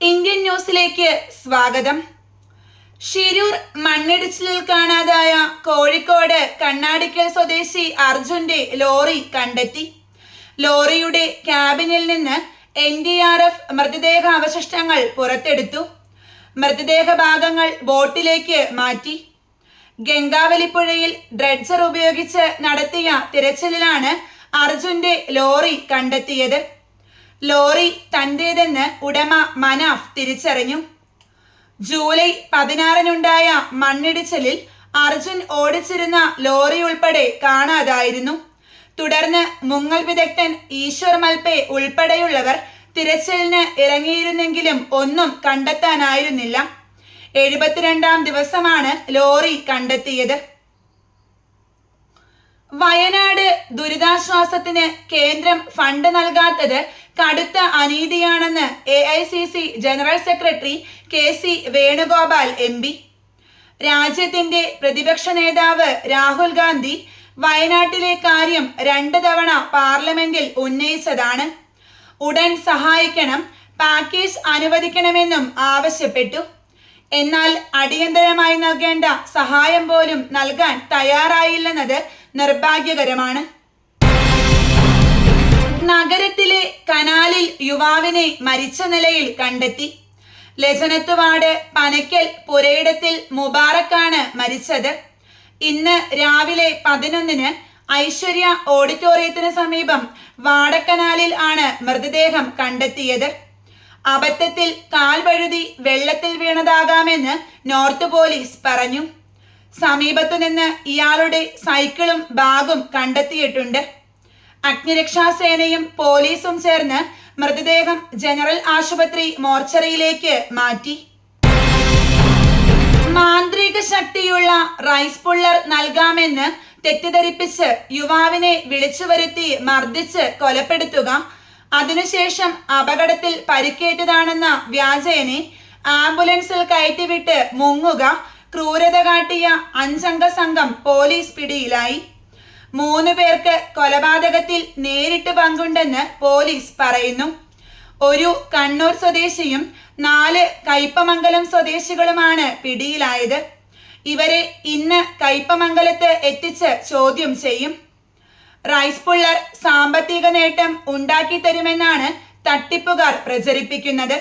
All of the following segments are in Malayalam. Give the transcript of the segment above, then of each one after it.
ഇന്ത്യൻ ന്യൂസിലേക്ക് സ്വാഗതം. ഷിരൂർ മണ്ണിടിച്ചിലിൽ കാണാതായ കോഴിക്കോട് കണ്ണാടിക്കൽ സ്വദേശി അർജുന്റെ ലോറി കണ്ടെത്തി. ലോറിയുടെ ക്യാബിനിൽ നിന്ന് എൻ ഡി ആർ എഫ് മൃതദേഹ അവശിഷ്ടങ്ങൾ പുറത്തെടുത്തു. മൃതദേഹ ഭാഗങ്ങൾ ബോട്ടിലേക്ക് മാറ്റി. ഗംഗാവലിപ്പുഴയിൽ ഡ്രഡ്ജർ ഉപയോഗിച്ച് നടത്തിയ തിരച്ചിലിലാണ് അർജുന്റെ ലോറി കണ്ടെത്തിയത്. ലോറി തന്റേതെന്ന് ഉടമ മനാഫ് തിരിച്ചറിഞ്ഞു. ജൂലൈ പതിനാറിനുണ്ടായ മണ്ണിടിച്ചിലിൽ അർജുൻ ഓടിച്ചിരുന്ന ലോറി ഉൾപ്പെടെ കാണാതായിരുന്നു. തുടർന്ന് മുങ്ങൽ വിദഗ്ധൻ ഈശ്വർ മൽപേ ഉൾപ്പെടെയുള്ളവർ തിരച്ചിലിന് ഇറങ്ങിയിരുന്നെങ്കിലും ഒന്നും കണ്ടെത്താനായിരുന്നില്ല. എഴുപത്തിരണ്ടാം ദിവസമാണ് ലോറി കണ്ടെത്തിയത്. വയനാട് ദുരിതാശ്വാസത്തിന് കേന്ദ്രം ഫണ്ട് നൽകാത്തത് കടുത്ത അനീതിയാണെന്ന് A general secretary K C Venugopal M P രാജ്യത്തിന്റെ പ്രതിപക്ഷ നേതാവ് രാഹുൽ ഗാന്ധി വയനാട്ടിലെ കാര്യം രണ്ട് തവണ പാർലമെന്റിൽ ഉന്നയിച്ചതാണ്. ഉടൻ സഹായിക്കണം പാക്കേജ് അനുവദിക്കണമെന്നും ആവശ്യപ്പെട്ടു. എന്നാൽ അടിയന്തരമായി നൽകേണ്ട സഹായം പോലും നൽകാൻ തയ്യാറായില്ലെന്നത് നിർഭാഗ്യകരമാണ്. നഗരത്തിലെ കനാലിൽ യുവാവിനെ മരിച്ച നിലയിൽ കണ്ടെത്തി. ലജനത്തുവാട് പനക്കൽ പുരയിടത്തിൽ മുബാറക്കാണ് മരിച്ചത്. ഇന്ന് രാവിലെ പതിനൊന്നിന് ഐശ്വര്യ ഓഡിറ്റോറിയത്തിന് സമീപം വാടക്കനാലിൽ ആണ് മൃതദേഹം കണ്ടെത്തിയത്. അബദ്ധത്തിൽ കാൽവഴുതി വെള്ളത്തിൽ വീണതാകാമെന്ന് നോർത്ത് പോലീസ് പറഞ്ഞു. സമീപത്തുനിന്ന് ഇയാളുടെ സൈക്കിളും ബാഗും കണ്ടെത്തിയിട്ടുണ്ട്. അഗ്നിരക്ഷാസേനയും പോലീസും ചേർന്ന് മൃതദേഹം ജനറൽ ആശുപത്രി മോർച്ചറിയിലേക്ക് മാറ്റി. മാന്ത്രിക ശക്തിയുള്ള റൈസ് പുള്ളർ നൽകാമെന്ന് തെറ്റിദ്ധരിപ്പിച്ച് യുവാവിനെ വിളിച്ചു വരുത്തി മർദ്ദിച്ച് കൊലപ്പെടുത്തുക. അതിനുശേഷം അപകടത്തിൽ പരിക്കേറ്റതാണെന്ന വ്യാജേനെ ആംബുലൻസിൽ കയറ്റിവിട്ട് മുങ്ങുക. ക്രൂരത കാട്ടിയ അഞ്ചംഗ സംഘം പോലീസ് പിടിയിലായി. മൂന്ന് പേർക്ക് കൊലപാതകത്തിൽ നേരിട്ട് പങ്കുണ്ടെന്ന് പോലീസ് പറയുന്നു. ഒരു കണ്ണൂർ സ്വദേശിയും നാല് കയ്പമംഗലം സ്വദേശികളുമാണ് പിടിയിലായത്. ഇവരെ ഇന്ന് കയ്പമംഗലത്ത് എത്തിച്ച് ചോദ്യം ചെയ്യും. റൈസ് പുള്ളർ സാമ്പത്തിക നേട്ടം ഉണ്ടാക്കി തരുമെന്നാണ് തട്ടിപ്പുകാർ പ്രചരിപ്പിക്കുന്നത്.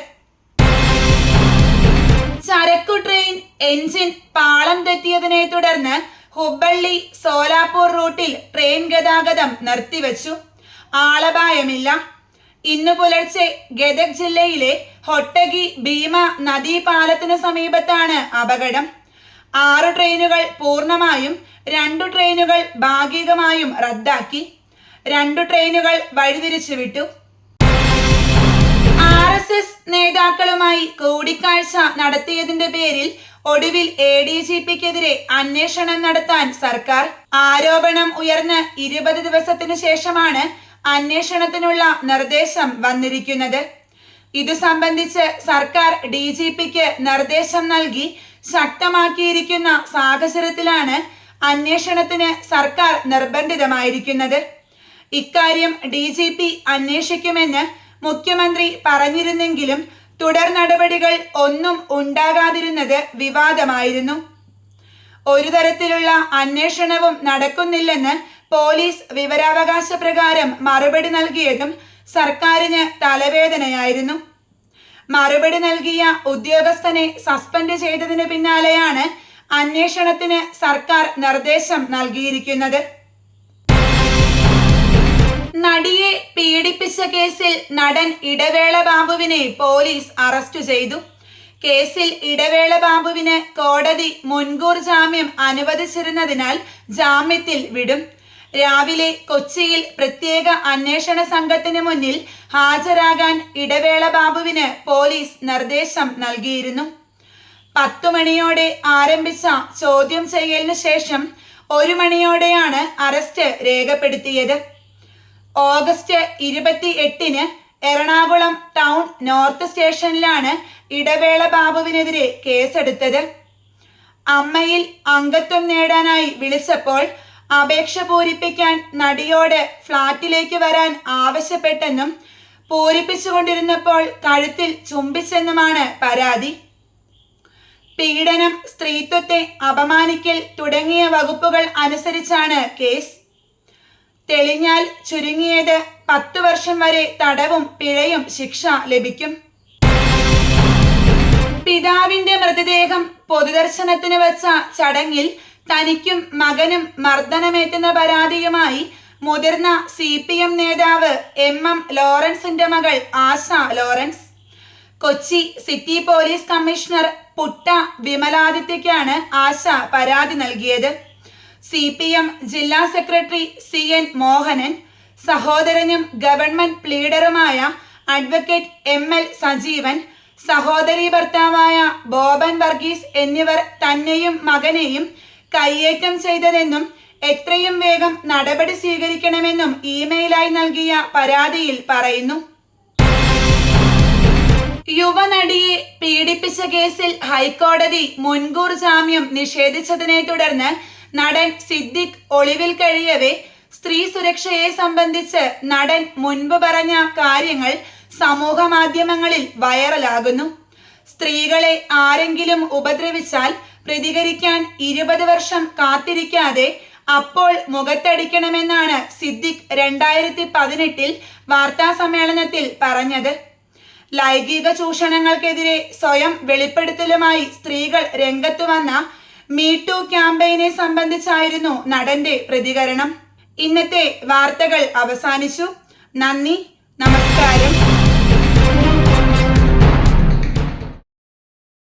ചരക്കു ട്രെയിൻ എഞ്ചിൻ പാളം തെറ്റിയതിനെ തുടർന്ന് ഹുബള്ളി സോലാപൂർ റൂട്ടിൽ ട്രെയിൻ ഗതാഗതം നിർത്തിവച്ചു. ആളപായമില്ല. ഇന്ന് പുലർച്ചെ ഗദഗ് ജില്ലയിലെ ഹൊട്ടഗി ഭീമ നദീ പാലത്തിന് സമീപത്താണ് അപകടം. ആറ് ട്രെയിനുകൾ പൂർണമായും രണ്ടു ട്രെയിനുകൾ ഭാഗികമായും റദ്ദാക്കി. രണ്ടു ട്രെയിനുകൾ വഴിതിരിച്ചു വിട്ടു ആർ എസ് എസ് നേതാക്കളുമായി കൂടിക്കാഴ്ച നടത്തിയതിന്റെ പേരിൽ ഒടുവിൽ എ ഡി ജി പിക്കെതിരെ അന്വേഷണം നടത്താൻ സർക്കാർ ആരോപണം ഉയർന്ന് ഇരുപത് ദിവസത്തിനു ശേഷമാണ് അന്വേഷണത്തിനുള്ള നിർദ്ദേശം വന്നിരിക്കുന്നത്. ഇതു സംബന്ധിച്ച് സർക്കാർ ഡി ജി പിക്ക് നിർദ്ദേശം നൽകി ശക്തമാക്കിയിരിക്കുന്ന സാഹചര്യത്തിലാണ് അന്വേഷണത്തിന് സർക്കാർ നിർബന്ധിതമായിരിക്കുന്നത്. ഇക്കാര്യം ഡി ജി പി അന്വേഷിക്കുമെന്ന് മുഖ്യമന്ത്രി പറഞ്ഞിരുന്നെങ്കിലും തുടർ നടപടികൾ ഒന്നും ഉണ്ടാകാതിരുന്നത് വിവാദമായിരുന്നു. ഒരു തരത്തിലുള്ള അന്വേഷണവും നടക്കുന്നില്ലെന്ന് പോലീസ് വിവരാവകാശ പ്രകാരം മറുപടി നൽകിയതും സർക്കാരിന് തലവേദനയായിരുന്നു. മറുപടി നൽകിയ ഉദ്യോഗസ്ഥനെ സസ്പെൻഡ് ചെയ്തതിന് പിന്നാലെയാണ് അന്വേഷണത്തിന് സർക്കാർ നിർദ്ദേശം നൽകിയിരിക്കുന്നത്. നടിയെ പീഡിപ്പിച്ച കേസിൽ നടൻ ഇടവേള ബാബുവിനെ പോലീസ് അറസ്റ്റ് ചെയ്തു. കേസിൽ ഇടവേള ബാബുവിന് കോടതി മുൻകൂർ ജാമ്യം അനുവദിച്ചിരുന്നതിനാൽ ജാമ്യത്തിൽ വിടും. രാവിലെ കൊച്ചിയിൽ പ്രത്യേക അന്വേഷണ സംഘത്തിന് മുന്നിൽ ഹാജരാകാൻ ഇടവേള ബാബുവിന് പോലീസ് നിർദ്ദേശം നൽകിയിരുന്നു. പത്തു മണിയോടെ ആരംഭിച്ച ചോദ്യം ചെയ്യലിന് ശേഷം ഒരു മണിയോടെയാണ് അറസ്റ്റ് രേഖപ്പെടുത്തിയത്. ഓഗസ്റ്റ് ഇരുപത്തി എട്ടിന് എറണാകുളം ടൗൺ നോർത്ത് സ്റ്റേഷനിലാണ് ഇടവേള ബാബുവിനെതിരെ കേസെടുത്തത്. അമ്മയിൽ അംഗത്വം നേടാനായി വിളിച്ചപ്പോൾ അപേക്ഷ പൂരിപ്പിക്കാൻ നടിയോട് ഫ്ളാറ്റിലേക്ക് വരാൻ ആവശ്യപ്പെട്ടെന്നും പൂരിപ്പിച്ചുകൊണ്ടിരുന്നപ്പോൾ കഴുത്തിൽ ചുംബിച്ചെന്നുമാണ് പരാതി. പീഡനം സ്ത്രീത്വത്തെ അപമാനിക്കൽ തുടങ്ങിയ വകുപ്പുകൾ അനുസരിച്ചാണ് കേസ്. തെളിഞ്ഞാൽ ചുരുങ്ങിയത് പത്തു വർഷം വരെ തടവും പിഴയും ശിക്ഷ ലഭിക്കും. പിതാവിന്റെ മൃതദേഹം പൊതുദർശനത്തിന് വച്ച ചടങ്ങിൽ തനിക്കും മകനും മർദ്ദനമേറ്റുന്ന പരാതിയുമായി മുതിർന്ന സി പി എം നേതാവ് എം എം ലോറൻസിന്റെ മകൾ Asha Lawrence. Kochi city police commissioner Putta വിമലാദിത്യയ്ക്കാണ് Asha പരാതി നൽകിയത്. സി പി എം ജില്ലാ സെക്രട്ടറി സി എൻ മോഹനൻ സഹോദരനും ഗവൺമെന്റ് പ്ലീഡറുമായ അഡ്വക്കേറ്റ് എം എൽ സജീവൻ സഹോദരി ഭർത്താവായ ബോബൻ വർഗീസ് എന്നിവർ തന്നെയും മകനെയും കയ്യേറ്റം ചെയ്തതെന്നും എത്രയും വേഗം നടപടി സ്വീകരിക്കണമെന്നും ഇമെയിലായി നൽകിയ പരാതിയിൽ പറയുന്നു. യുവനടിയെ പീഡിപ്പിച്ച കേസിൽ ഹൈക്കോടതി മുൻകൂർ ജാമ്യം നിഷേധിച്ചതിനെ തുടർന്ന് നടൻ സിദ്ദിഖ് ഒളിവിൽ കഴിയവേ. സ്ത്രീ സുരക്ഷയെ സംബന്ധിച്ച് നടൻ മുൻപ് പറഞ്ഞ കാര്യങ്ങൾ സമൂഹ മാധ്യമങ്ങളിൽ വൈറലാകുന്നു. സ്ത്രീകളെ ആരെങ്കിലും ഉപദ്രവിച്ചാൽ പ്രതികരിക്കാൻ ഇരുപത് വർഷം കാത്തിരിക്കാതെ അപ്പോൾ മുഖത്തടിക്കണമെന്നാണ് സിദ്ദിഖ് രണ്ടായിരത്തി പതിനെട്ടിൽ വാർത്താ സമ്മേളനത്തിൽ പറഞ്ഞത്. ലൈംഗിക ചൂഷണങ്ങൾക്കെതിരെ സ്വയം വെളിപ്പെടുത്തലുമായി സ്ത്രീകൾ രംഗത്തു വന്ന മീടു ക്യാമ്പയിനെ സംബന്ധിച്ചായിരുന്നു നടന്റെ പ്രതികരണം. ഇന്നത്തെ വാർത്തകൾ അവസാനിച്ചു. നന്ദി നമസ്കാരം.